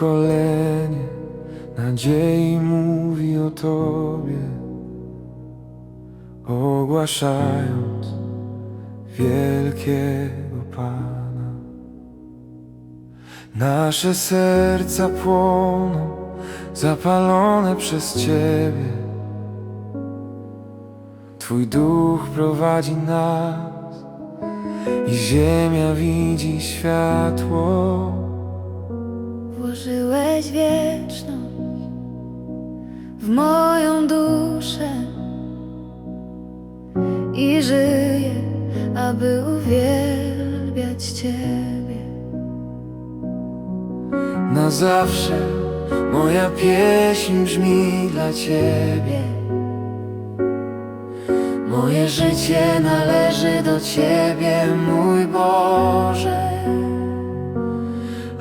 pokolenie nadziei mówi o Tobie, ogłaszając wielkiego Pana. Nasze serca płoną, zapalone przez Ciebie. Twój duch prowadzi nas i ziemia widzi światło. Włożyłeś wieczność w moją duszę i żyję, aby uwielbiać Ciebie. Na zawsze moja pieśń brzmi dla Ciebie. Moje życie należy do Ciebie, mój Boże.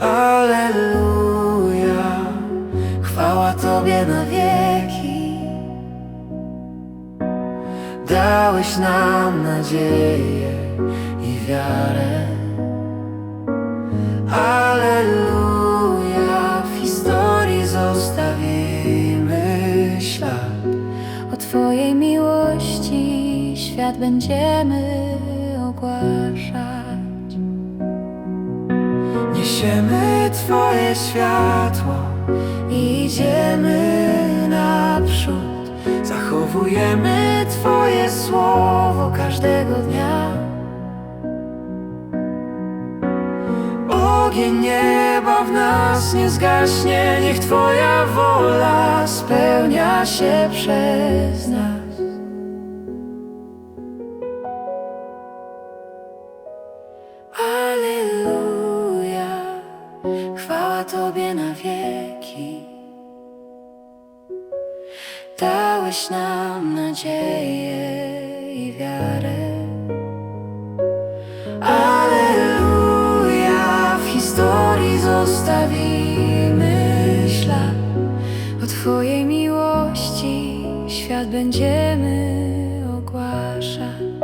Alleluja, chwała Tobie na wieki. Dałeś nam nadzieję i wiarę. Alleluja, w historii zostawimy ślad. O Twojej miłości świat będziemy ogłaszać. Niesiemy Twoje światło i idziemy naprzód. Zachowujemy Twoje słowo każdego dnia. Ogień nieba w nas nie zgaśnie, niech Twoja wola spełnia się przez nas. Dałeś nam nadzieję i wiarę. Alleluja, w historii zostawimy ślad. O Twojej miłości świat będziemy ogłaszać.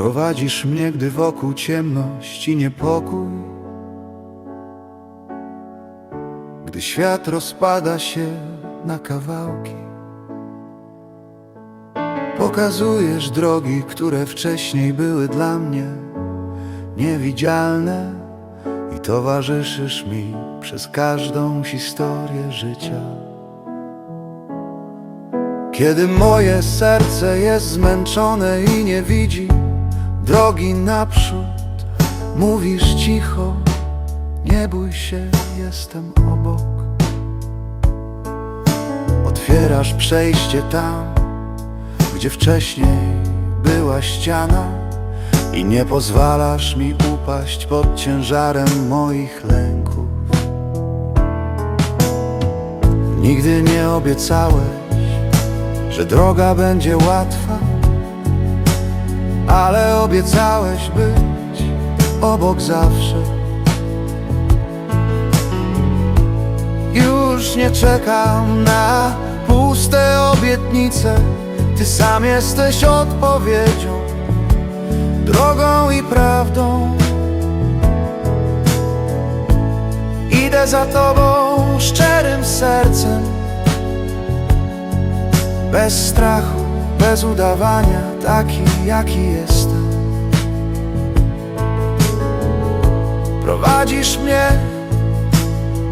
Prowadzisz mnie, gdy wokół ciemność i niepokój. Gdy świat rozpada się na kawałki. Pokazujesz drogi, które wcześniej były dla mnie niewidzialne I towarzyszysz mi przez każdą historię życia. Kiedy moje serce jest zmęczone i nie widzi drogi naprzód, mówisz cicho, nie bój się, jestem obok. Otwierasz przejście tam, gdzie wcześniej była ściana i nie pozwalasz mi upaść pod ciężarem moich lęków. Nigdy nie obiecałeś, że droga będzie łatwa, ale obiecałeś być obok zawsze. Już nie czekam na puste obietnice, ty sam jesteś odpowiedzią, drogą i prawdą. Idę za tobą szczerym sercem. Bez strachu, bez udawania, taki jaki jestem. Prowadzisz mnie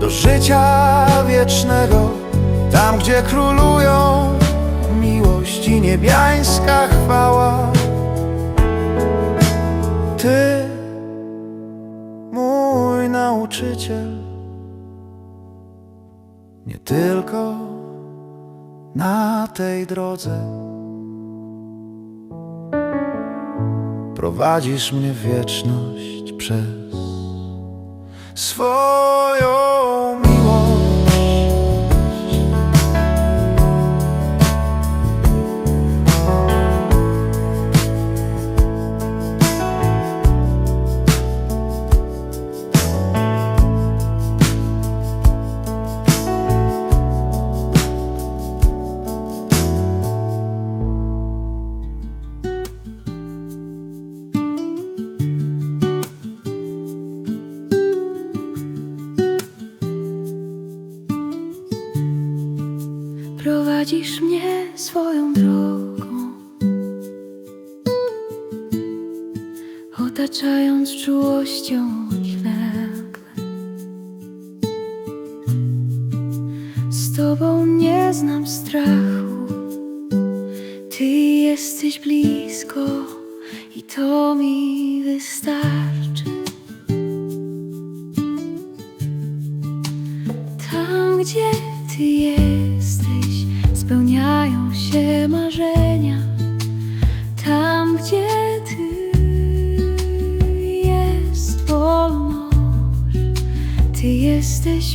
do życia wiecznego, tam gdzie królują miłość i niebiańska chwała. Ty, mój nauczyciel, nie tylko na tej drodze. Prowadzisz mnie wieczność przez swoją Prowadzisz mnie swoją drogą, otaczając czułością ślepę. Z Tobą nie znam strachu, Ty jesteś blisko i to mi wystarczy. Tam, gdzie Ty jesteś,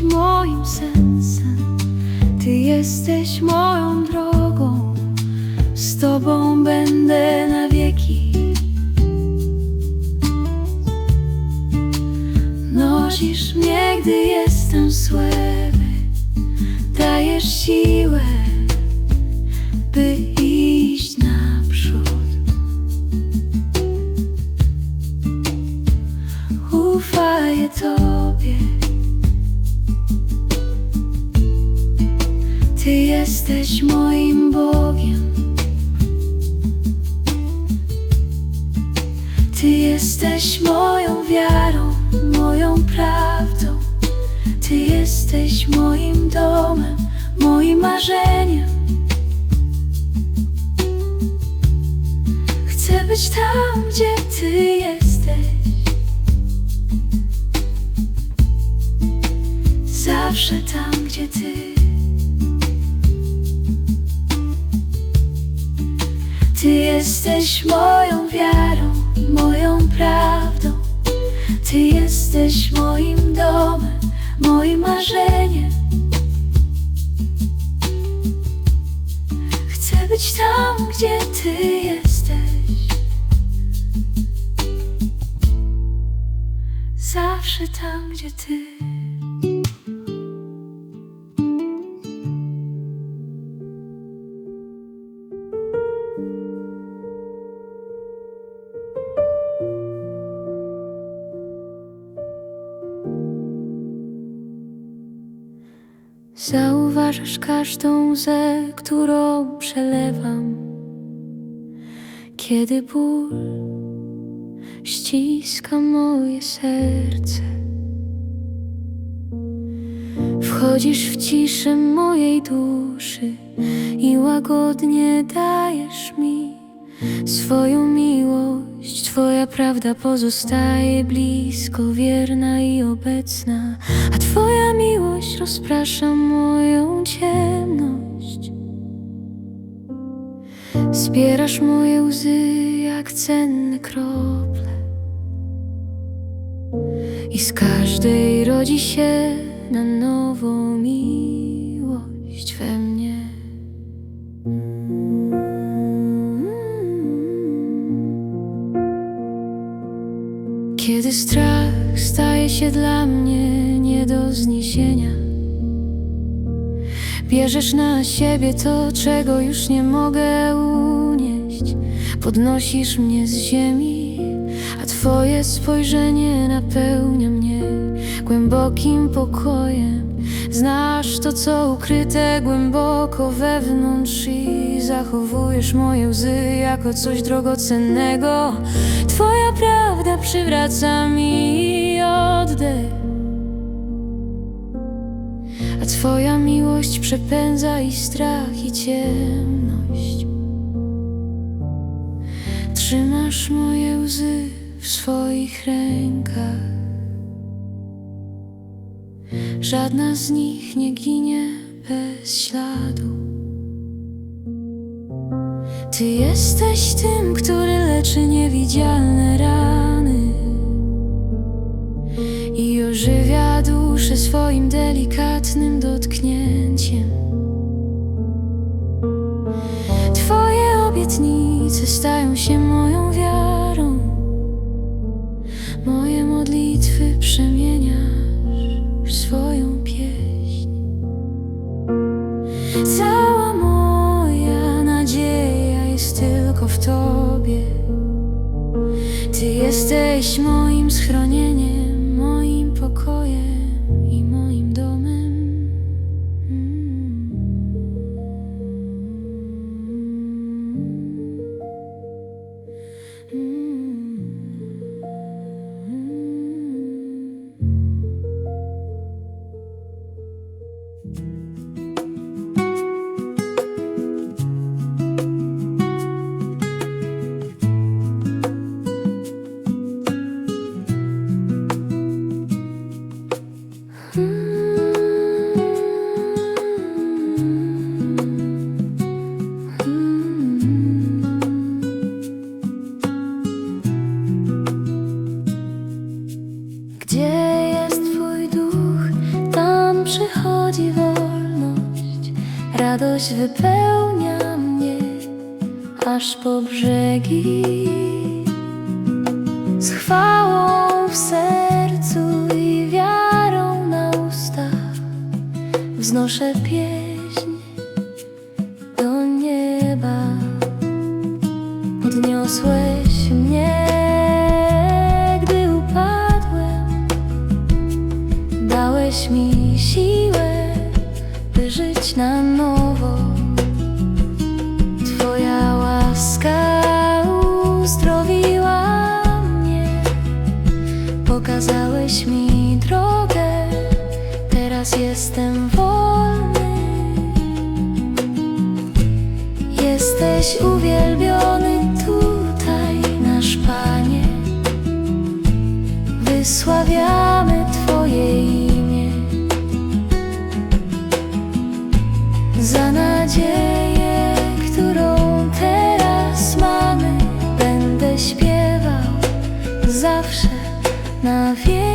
moim sensem, Ty jesteś moją drogą. Z Tobą będę na wieki. Nosisz mnie, gdy jestem słaby. Dajesz siłę, by iść naprzód. Ufaję Tobie. Ty jesteś moim Bogiem. Ty jesteś moją wiarą, moją prawdą. Ty jesteś moim domem, moim marzeniem. Chcę być tam, gdzie Ty jesteś. Zawsze tam, gdzie Ty. Ty jesteś moją wiarą, moją prawdą. Ty jesteś moim domem, moim marzeniem. Chcę być tam, gdzie Ty jesteś. Zawsze tam, gdzie Ty. Zauważasz każdą łzę, którą przelewam, kiedy ból ściska moje serce. Wchodzisz w ciszę mojej duszy i łagodnie dajesz mi swoją miłość. Twoja prawda pozostaje blisko, wierna i obecna, a Twoja miłość rozprasza moją ciemność. Zbierasz moje łzy jak cenne krople i z każdej rodzi się na nowo miłość we mnie. Strach staje się dla mnie nie do zniesienia, bierzesz na siebie to, czego już nie mogę unieść. Podnosisz mnie z ziemi, a Twoje spojrzenie napełnia mnie głębokim pokojem. Znasz to, co ukryte głęboko wewnątrz i zachowujesz moje łzy jako coś drogocennego. Twoja prawda przywraca mi oddech, a Twoja miłość przepędza i strach, i ciemność. Trzymasz moje łzy w swoich rękach. Żadna z nich nie ginie bez śladu. Ty jesteś tym, który leczy niewidzialne rany i ożywia duszę swoim delikatnym dotknięciem. Twoje obietnice stają się moją wiarą, moje modlitwy przemieniasz w swoją pieśń. Cała moja nadzieja jest tylko w Tobie. Ty jesteś moim aż po brzegi Z chwałą w sercu i wiarą na ustach Wznoszę pieśń do nieba. Podniosłeś mnie, gdy upadłem. Dałeś mi siłę, by żyć na nowo Wysławiamy Twoje imię. Za nadzieję, którą teraz mamy Będę śpiewał zawsze na wieki